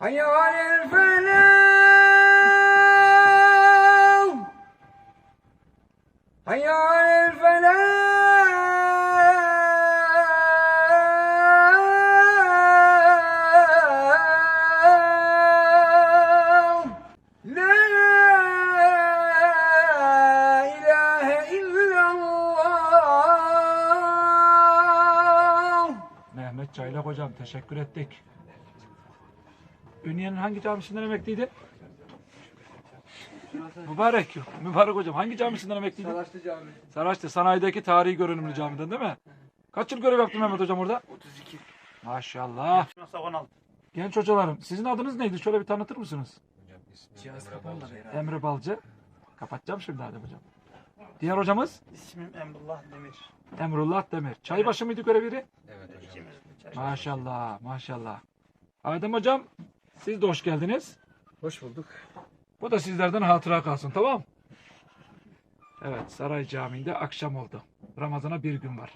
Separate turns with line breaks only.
حي على الفلاح حي على الفلاح لا إله إلا الله
Mehmet Çaylak hocam teşekkür ettik. Ünye'nin hangi camisinden emekliydi? Mübarek. Mübarek hocam hangi camisinden emekliydi?
Salaştı Cami.
Saraç'ta sanayideki tarihi görünümlü camiden değil mi? Kaç yıl görev yaptın Mehmet hocam orada?
32.
Maşallah. Genç hocalarım sizin adınız neydi? Şöyle bir tanıtır mısınız?
Cihaz kapanmadı herhalde.
Emre Balcı. Kapatacağım şimdi Adem hocam. Diğer hocamız
İsmim Emrullah Demir.
Emrullah Demir. Çaybaşı mıydı görev yeri?
Evet hocam.
Maşallah maşallah. Adem hocam siz de hoş geldiniz.
Hoş bulduk.
Bu da sizlerden hatıra kalsın tamam? Evet Saray Camii'nde akşam oldu. Ramazana bir gün var.